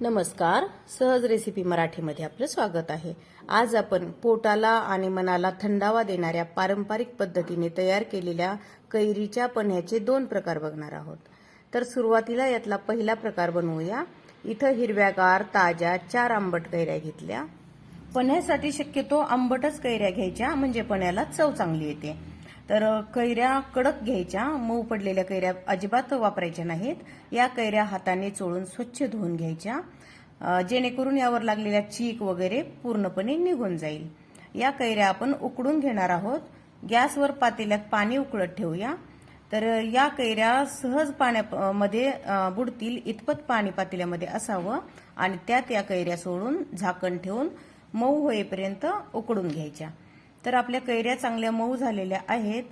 नमस्कार. सहज रेसिपी मराठीमध्ये आपलं स्वागत आहे. आज आपण पोटाला आणि मनाला थंडावा देणाऱ्या पारंपरिक पद्धतीने तयार केलेल्या कैरीच्या पन्ह्याचे दोन प्रकार बघणार आहोत. तर सुरुवातीला यातला पहिला प्रकार बनवूया. इथं हिरव्यागार ताज्या चार आंबट कैऱ्या घेतल्या. पन्ह्यासाठी शक्यतो आंबटच कैऱ्या घ्यायच्या म्हणजे पण्याला चव चांगली येते. तर कैऱ्या कडक घ्यायच्या. मऊ पडलेल्या कैऱ्या अजिबात वापरायच्या नाहीत. या कैऱ्या हाताने चोळून स्वच्छ धुवून घ्यायच्या. जेणेकरून यावर लागलेल्या चीक वगैरे पूर्णपणे निघून जाईल. या कैऱ्या आपण उकडून घेणार आहोत. गॅसवर पातेल्यात पाणी उकळत ठेवूया. तर या कैऱ्या सहज पाण्यामध्ये बुडतील. इतपत पाणी पातेल्यामध्ये असावं आणि त्यात या कैऱ्या सोडून झाकण ठेवून मऊ होईपर्यंत उकडून घ्यायच्या. तर आपल्या कैऱ्या चांगल्या मऊ झालेल्या आहेत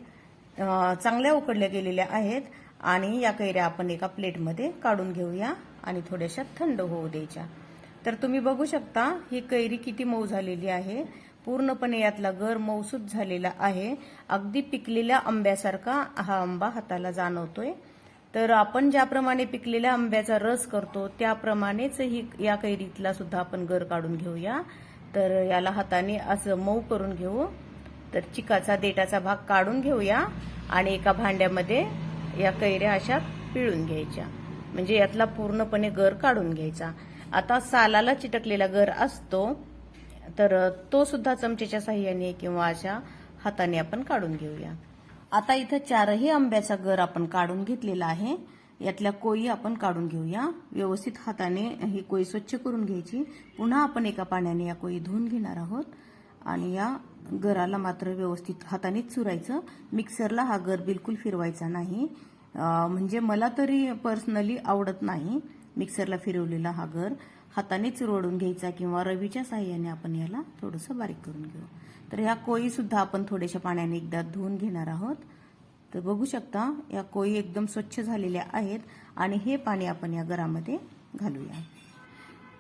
चांगल्या उकडल्या गेलेल्या आहेत आणि या कैऱ्या आपण एका प्लेटमध्ये काढून घेऊया आणि थोड्याशा थंड होऊ द्यायच्या. तर तुम्ही बघू शकता ही कैरी किती मऊ झालेली आहे. पूर्णपणे यातला गर मऊसूद झालेला आहे. अगदी पिकलेल्या आंब्यासारखा हा आंबा हाताला जाणवतोय. तर आपण ज्याप्रमाणे पिकलेल्या आंब्याचा रस करतो त्याप्रमाणेच ही या कैरीतला सुद्धा आपण गर काढून घेऊया. तर याला हाताने असं मऊ करून घेऊ. तर चिकाचा देठाचा भाग काढून घेऊया आणि एका भांड्यामध्ये या कैऱ्या अशा पिळून घ्यायच्या. म्हणजे यातला पूर्णपणे गर काढून घ्यायचा. आता सालाला चिटकलेला गर असतो तर तो सुद्धा चमचेच्या साह्याने किंवा अशा हाताने आपण काढून घेऊया. आता इथं चारही आंब्याचा गर आपण काढून घेतलेला आहे. यातल्या कोळी आपण काढून घेऊया. व्यवस्थित हाताने ही कोळी स्वच्छ करून घ्यायची. पुन्हा आपण एका पाण्याने या कोळी धुवून घेणार आहोत. आणि या गराला मात्र व्यवस्थित हातानेच चुरायचं. मिक्सरला हा गर बिलकुल फिरवायचा नाही. म्हणजे मला तरी पर्सनली आवडत नाही मिक्सरला फिरवलेला हा गर हाताने चुरवडून घ्यायचा किंवा रवीच्या साह्याने आपण याला थोडंसं बारीक करून घेऊ. तर ह्या कोळीसुद्धा आपण थोड्याशा पाण्याने एकदा धुवून घेणार आहोत. तर बघू शकता या कोळी एकदम स्वच्छ झालेल्या आहेत आणि हे पाणी आपण या गरामध्ये घालूया.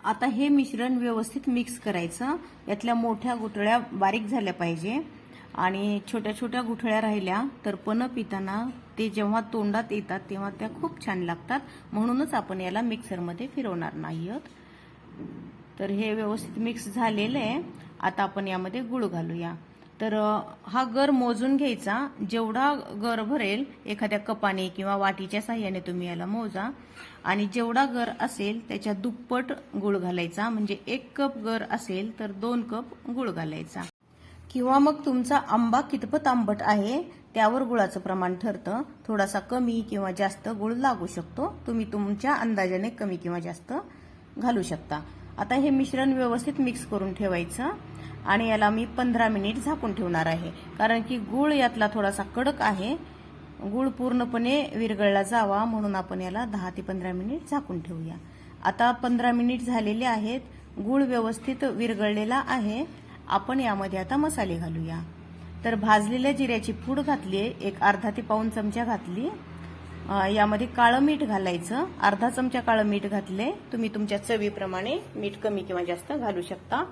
आता हे मिश्रण व्यवस्थित मिक्स करायचं. यातल्या मोठ्या गुठळ्या बारीक झाल्या पाहिजे. आणि छोट्या छोट्या गुठळ्या राहिल्या तर पन पिताना ते जेव्हा तोंडात येतात तेव्हा त्या खूप छान लागतात. म्हणूनच आपण याला मिक्सरमध्ये फिरवणार नाही आहोत तर हे व्यवस्थित मिक्स झालेलं आहे. आता आपण यामध्ये गुळ घालूया. तर हा गर मोजून घ्यायचा. जेवढा गर भरेल एखाद्या कपाने किंवा वाटीच्या साह्याने तुम्ही याला मोजा. आणि जेवढा गर असेल त्याच्या दुप्पट गुळ घालायचा. म्हणजे एक कप गर असेल तर दोन कप गुळ घालायचा. किंवा मग तुमचा आंबा कितपत आंबट आहे त्यावर गुळाचं प्रमाण ठरतं. थोडासा कमी किंवा जास्त गुळ लागू शकतो. तुम्ही तुमच्या अंदाजाने कमी किंवा जास्त घालू शकता. आता हे मिश्रण व्यवस्थित मिक्स करून ठेवायचं. आणि याला मी पंधरा मिनिट झाकून ठेवणार आहे. कारण की गुळ यातला थोडासा कडक आहे. गुळ पूर्णपणे विरगळला जावा म्हणून आपण याला दहा ते पंधरा मिनिट झाकून ठेवूया. आता पंधरा मिनिट झालेले आहेत. गुळ व्यवस्थित विरगळलेला आहे. आपण यामध्ये आता मसाले घालूया. तर भाजलेल्या जिऱ्याची पूड घातली एक अर्धा ते पाऊन चमचा घातली. यामध्ये काळं मीठ घालायचं. अर्धा चमचा काळं मीठ घातले तुम्ही तुमच्या चवीप्रमाणे मीठ कमी किंवा जास्त घालू शकता.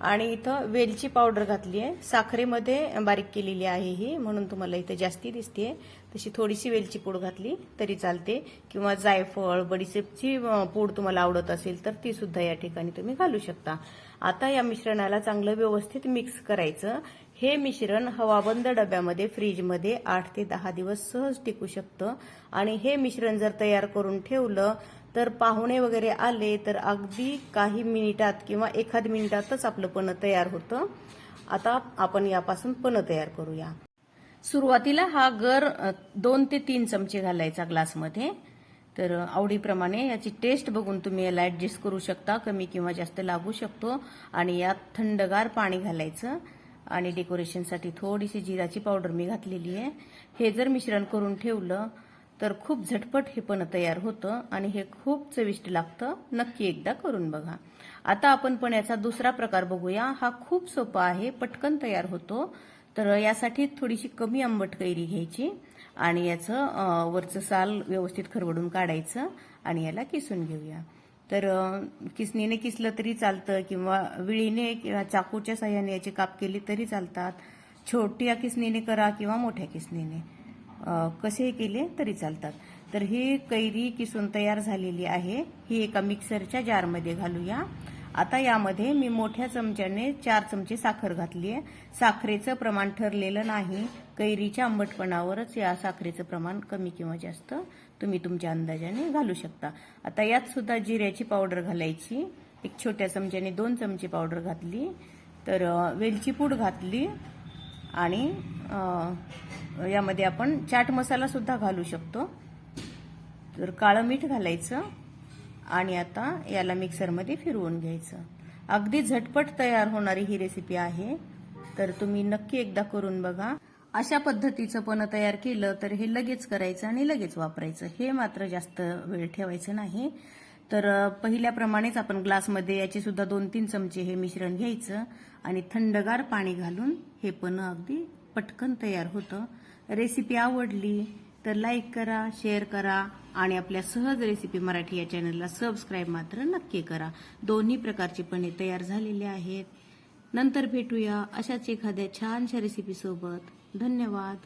आणि इथं वेलची पावडर घातली आहे. साखरेमध्ये बारीक केलेली आहे ही म्हणून तुम्हाला इथं जास्ती दिसते तशी थोडीशी वेलची पूड घातली तरी चालते. किंवा जायफळ बडीसेपची पूड तुम्हाला आवडत असेल तर ती सुद्धा या ठिकाणी तुम्ही घालू शकता. आता या मिश्रणाला चांगलं व्यवस्थित मिक्स करायचं. हे मिश्रण हवाबंद डब्यामध्ये फ्रीजमध्ये आठ ते दहा दिवस सहज टिकू शकतं. आणि हे मिश्रण जर तयार करून ठेवलं तर पाहुणे वगैरे आले तर अगदी काही मिनिटात किंवा एखाद मिनिटातच आपलं पणं तयार होतं. आता आपण यापासून पणं तयार करूया. सुरुवातीला हा गर दोन ते तीन चमचे घालायचा ग्लासमध्ये. तर आवडीप्रमाणे याची टेस्ट बघून तुम्ही याला ऍडजस्ट करू शकता कमी किंवा जास्त लागू शकतो. आणि यात थंडगार पाणी घालायचं. आणि डेकोरेशनसाठी थोडीशी जिराची पावडर मी घातलेली आहे. हे जर मिश्रण करून ठेवलं तर खूप झटपट हे पण तयार होतं आणि हे खूप चविष्ट लागतं. नक्की एकदा करून बघा. आता आपण पण याचा दुसरा प्रकार बघूया. हा खूप सोपा आहे पटकन तयार होतो. तर यासाठी थोडीशी कमी आंबट कैरी घ्यायची आणि याचं वरचं साल व्यवस्थित खरवडून काढायचं आणि याला किसून घेऊया. तर किसनीने किसलं तरी चालतं किंवा विळीने किंवा चाकूच्या साह्याने याची काप केली तरी चालतात. छोट्या किसनीने करा किंवा मोठ्या किसनीने. कसेही केले तरी चालतात. तर ही कैरी किसून तयार झालेली आहे. ही एका मिक्सरच्या जारमध्ये घालूया. आता यामध्ये मी मोठ्या चमच्याने चार चमचे साखर घातली आहे साखरेचं प्रमाण ठरलेलं नाही. कैरीच्या आंबटपणावरच या साखरेचं प्रमाण कमी किंवा जास्त तुम्ही तुमच्या अंदाजाने घालू शकता. आता यात सुद्धा जिऱ्याची पावडर घालायची. एक छोट्या चमच्याने दोन चमचे पावडर घातली. तर वेलचीपूड वेलची पूड घातली. आणि यामध्ये आपण चाट मसाला सुद्धा घालू शकतो. तर काळं मीठ घालायचं. आणि आता याला मिक्सरमध्ये फिरवून घ्यायचं. अगदी झटपट तयार होणारी ही रेसिपी आहे. तर तुम्ही नक्की एकदा करून बघा. अशा पद्धतीचं पण तयार केलं तर हे लगेच करायचं आणि लगेच वापरायचं. हे मात्र जास्त वेळ ठेवायचं नाही. तर पहिल्याप्रमाणेच आपण ग्लासमध्ये याचे सुद्धा दोन तीन चमचे हे मिश्रण घ्यायचं आणि थंडगार पाणी घालून हे पण अगदी पटकन तयार होतं. रेसिपी आवडली तर लाईक करा शेअर करा आणि आपल्या सहज रेसिपी मराठी या चॅनलला सबस्क्राईब मात्र नक्की करा. दोन्ही प्रकारचे पणे तयार झालेले आहेत. नंतर भेटूया अशाच एखाद्या छानशा रेसिपीसोबत धन्यवाद.